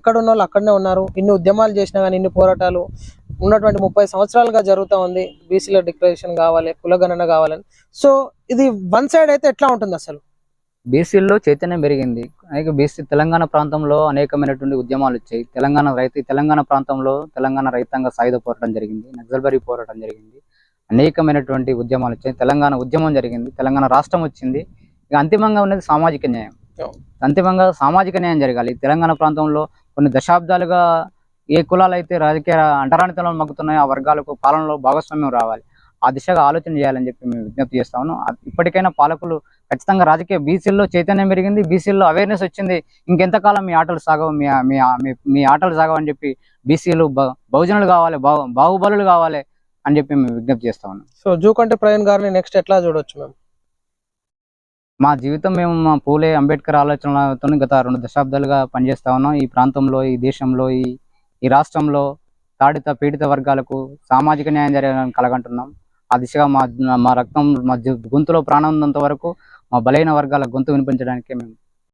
ఎక్కడ ఉన్న వాళ్ళు అక్కడనే ఉన్నారు. ఇన్ని ఉద్యమాలు చేసినా కానీ ఇన్ని పోరాటాలు ఉన్నటువంటి ముప్పై సంవత్సరాలుగా జరుగుతూ ఉంది. బీసీల డిక్లరేషన్ కావాలి కులగణన కావాలని. సో ఇది వన్ సైడ్ అయితే ఎట్లా ఉంటుంది అసలు? బీసీల్లో చైతన్యం పెరిగింది. అనేక బీసీ తెలంగాణ ప్రాంతంలో అనేకమైనటువంటి ఉద్యమాలు వచ్చాయి. తెలంగాణ రైతు తెలంగాణ ప్రాంతంలో తెలంగాణ రైతాంగ సాయుధ పోరాటం జరిగింది. నక్సల్బరీ పోరాటం జరిగింది. అనేకమైనటువంటి ఉద్యమాలు వచ్చాయి. తెలంగాణ ఉద్యమం జరిగింది. తెలంగాణ రాష్ట్రం వచ్చింది. ఇక అంతిమంగా ఉన్నది సామాజిక న్యాయం. అంతిమంగా సామాజిక న్యాయం జరగాలి. తెలంగాణ ప్రాంతంలో కొన్ని దశాబ్దాలుగా ఏ కులాలు అయితే రాజకీయ అంటరానితనంలో మగ్గుతున్నాయో ఆ వర్గాలకు పాలనలో భాగస్వామ్యం రావాలి. ఆ దిశగా ఆలోచన చేయాలని చెప్పి మేము విజ్ఞప్తి చేస్తాను ఇప్పటికైనా పాలకులు ఖచ్చితంగా రాజకీయ బీసీల్లో చైతన్యం పెరిగింది బీసీల్లో అవేర్నెస్ వచ్చింది. ఇంకెంతకాలం మీ ఆటలు సాగవు మీ మీ మీ- ఆటలు సాగవు అని చెప్పి బీసీలు బహుజనులు కావాలి బాహు బాహుబలులు కావాలి అని చెప్పి మేము విజ్ఞప్తి చేస్తా ఉన్నాం. సో జూకంటి ప్రవీణ్ గారిని నెక్స్ట్ ఎట్లా చూడొచ్చు మేము? మా జీవితం మేము మా పూలే అంబేద్కర్ ఆలోచనలతో గత రెండు దశాబ్దాలుగా పనిచేస్తా ఉన్నాం. ఈ ప్రాంతంలో ఈ దేశంలో ఈ ఈ రాష్ట్రంలో తాడిత పీడిత వర్గాలకు సామాజిక న్యాయం జరగాలని కలగంటున్నాం. ఆ దిశగా మా మా రక్తం మా గొంతులో ప్రాణం ఉన్నంత వరకు మా బలైన వర్గాల గొంతు వినిపించడానికి మేము